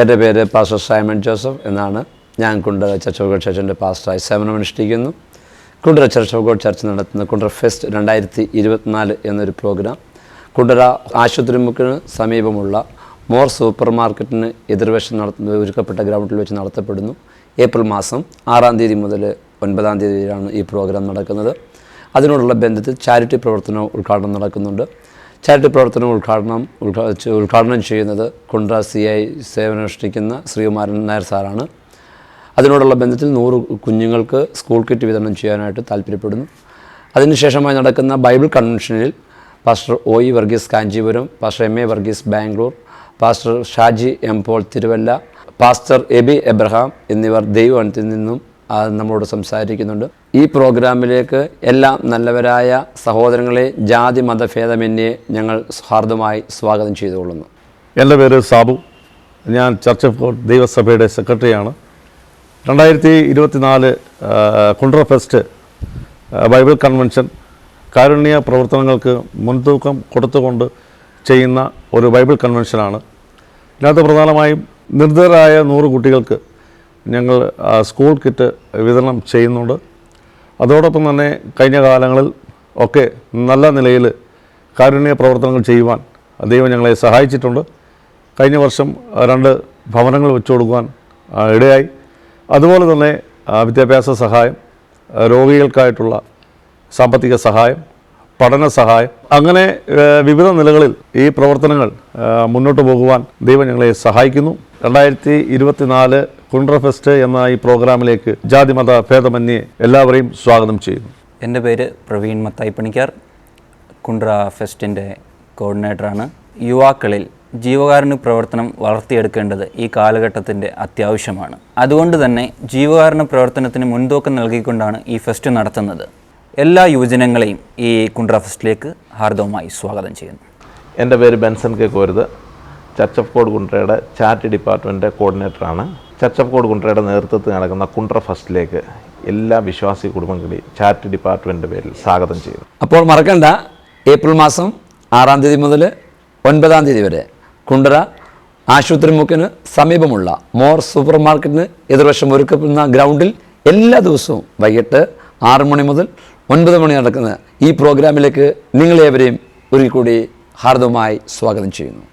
എന്റെ പേര് pastor Simon Joseph എന്നാണ് ഞാൻ കുണ്ടറ ചർച്ച് ഓഫ് ഗോഡ് ചർച്ചിന്റെ പാസ്റ്ററായി സേവനം അനുഷ്ഠിക്കുന്നു. Kundara church of God church നടത്തുന്ന കുണ്ടറ ഫെസ്റ്റ് രണ്ടായിരത്തി ഇരുപത്തിനാല് എന്നൊരു പ്രോഗ്രാം കുണ്ടറ ആശുപത്രിമുക്കിന് സമീപമുള്ള മോർ സൂപ്പർ മാർക്കറ്റിന് എതിർവശം നടത്തുന്ന ഒരുക്കപ്പെട്ട ഗ്രൗണ്ടിൽ വെച്ച് നടത്തപ്പെടുന്നു. ഏപ്രിൽ മാസം ആറാം തീയതി മുതൽ ഒൻപതാം തീയതി വരെയാണ് ഈ പ്രോഗ്രാം നടക്കുന്നത്. അതിനോടുള്ള ബന്ധത്തിൽ ചാരിറ്റി പ്രവർത്തനവും ഉദ്ഘാടനം നടക്കുന്നുണ്ട്. ചാരിറ്റി പ്രവർത്തനം ഉദ്ഘാടനം ഉദ്ഘാ- ഉദ്ഘാടനം ചെയ്യുന്നത് കുണ്ട്ര സി ഐ സേവനമനുഷ്ഠിക്കുന്ന ശ്രീകുമാരൻ നായർ സാറാണ്. അതിനോടുള്ള ബന്ധത്തിൽ നൂറ് കുഞ്ഞുങ്ങൾക്ക് സ്കൂൾ കിറ്റ് വിതരണം ചെയ്യാനായിട്ട് താല്പര്യപ്പെടുന്നു. അതിനുശേഷമായി നടക്കുന്ന ബൈബിൾ കൺവെൻഷനിൽ pastor O E Varghese Kanchipuram pastor M A Varghese Bangalore pastor Shaji M Paul Thiruvalla pastor Aby Abraham എന്നിവർ ദൈവവനത്തിൽ നിന്നും ആ, നമ്മളോട് സംസാരിക്കുന്നുണ്ട്. ഈ പ്രോഗ്രാമിലേക്ക് എല്ലാ നല്ലവരായ സഹോദരങ്ങളെ ജാതി മതഭേദമന്യേ ഞങ്ങൾ ഹാർദമായി സ്വാഗതം ചെയ്തുകൊള്ളുന്നു. എന്റെ പേര് സാബു. ഞാൻ ചർച്ച് ഓഫ് ഗോഡ് ദൈവസഭയുടെ സെക്രട്ടറിയാണ്. രണ്ടായിരത്തി ഇരുപത്തിനാല് കുണ്ട്ര ഫെസ്റ്റ് ബൈബിൾ കൺവെൻഷൻ കാരുണ്യ പ്രവർത്തനങ്ങൾക്ക് മുൻതൂക്കം കൊടുത്തുകൊണ്ട് ചെയ്യുന്ന ഒരു ബൈബിൾ കൺവെൻഷനാണ്. ഇതിനകത്ത് പ്രധാനമായും നിർദ്ധരായ നൂറ് കുട്ടികൾക്ക് ഞങ്ങൾ സ്കൂൾ കിറ്റ് വിതരണം ചെയ്യുന്നുണ്ട്. അതോടൊപ്പം തന്നെ കഴിഞ്ഞ കാലങ്ങളിൽ ഒക്കെ നല്ല നിലയിൽ കാരുണ്യ പ്രവർത്തനങ്ങൾ ചെയ്യുവാൻ ദൈവം ഞങ്ങളെ സഹായിച്ചിട്ടുണ്ട്. കഴിഞ്ഞ വർഷം രണ്ട് ഭവനങ്ങൾ വെച്ചു കൊടുക്കുവാൻ ഇടയായി. അതുപോലെ തന്നെ വിദ്യാഭ്യാസ സഹായം രോഗികൾക്കായിട്ടുള്ള സാമ്പത്തിക സഹായം പഠന സഹായം. അങ്ങനെ വിവിധ നിലകളിൽ ഈ പ്രവർത്തനങ്ങൾ മുന്നോട്ട് പോകുവാൻ ദൈവം ഞങ്ങളെ സഹായിക്കുന്നു. രണ്ടായിരത്തി ഇരുപത്തിനാല് കുണ്ട്ര ഫെസ്റ്റ് എന്ന ഈ പ്രോഗ്രാമിലേക്ക് ജാതിമത ഭേദമന്യേ എല്ലാവരെയും സ്വാഗതം ചെയ്യുന്നു. എന്റെ പേര് പ്രവീൺ മത്തായി പണിക്കാർ കുണ്ട്ര ഫെസ്റ്റിന്റെ കോർഡിനേറ്ററാണ്. യുവാക്കളിൽ ജീവകാരുണ്യ പ്രവർത്തനം വളർത്തിയെടുക്കേണ്ടത് ഈ കാലഘട്ടത്തിന്റെ അത്യാവശ്യമാണ്. അതുകൊണ്ട് തന്നെ ജീവകാരുണ്യ പ്രവർത്തനത്തിന് മുൻതൂക്കം നൽകിക്കൊണ്ടാണ് ഈ ഫെസ്റ്റ് നടത്തുന്നത്. എല്ലാ യുവജനങ്ങളെയും ഈ കുണ്ട്ര ഫെസ്റ്റിലേക്ക് ഹാർദവുമായി സ്വാഗതം ചെയ്യുന്നു. എന്റെ പേര് Benson K Koruth church of God കുണ്ട്രയുടെ charity department കോർഡിനേറ്ററാണ്. ചർച്ച് ഓഫ് കുണ്ട്രയുടെ നേതൃത്വത്തിൽ നടക്കുന്ന കുണ്ട്ര ഫസ്റ്റിലേക്ക് എല്ലാ വിശ്വാസി കുടുംബങ്ങളെയും ചാരിറ്റി ഡിപ്പാർട്ട്മെന്റിന്റെ പേരിൽ സ്വാഗതം ചെയ്യുന്നു. അപ്പോൾ മറക്കണ്ട ഏപ്രിൽ മാസം ആറാം തീയതി മുതൽ ഒൻപതാം തീയതി വരെ കുണ്ടറ ആശുപത്രിമുക്കിന് സമീപമുള്ള മോർ സൂപ്പർ മാർക്കറ്റിന് എതിർവശം ഒരുക്കുന്ന ഗ്രൗണ്ടിൽ എല്ലാ ദിവസവും വൈകിട്ട് ആറ് മണി മുതൽ ഒൻപത് മണി നടക്കുന്ന ഈ പ്രോഗ്രാമിലേക്ക് നിങ്ങളേവരെയും ഒരിക്കൽ കൂടി ഹാർദവമായി സ്വാഗതം ചെയ്യുന്നു.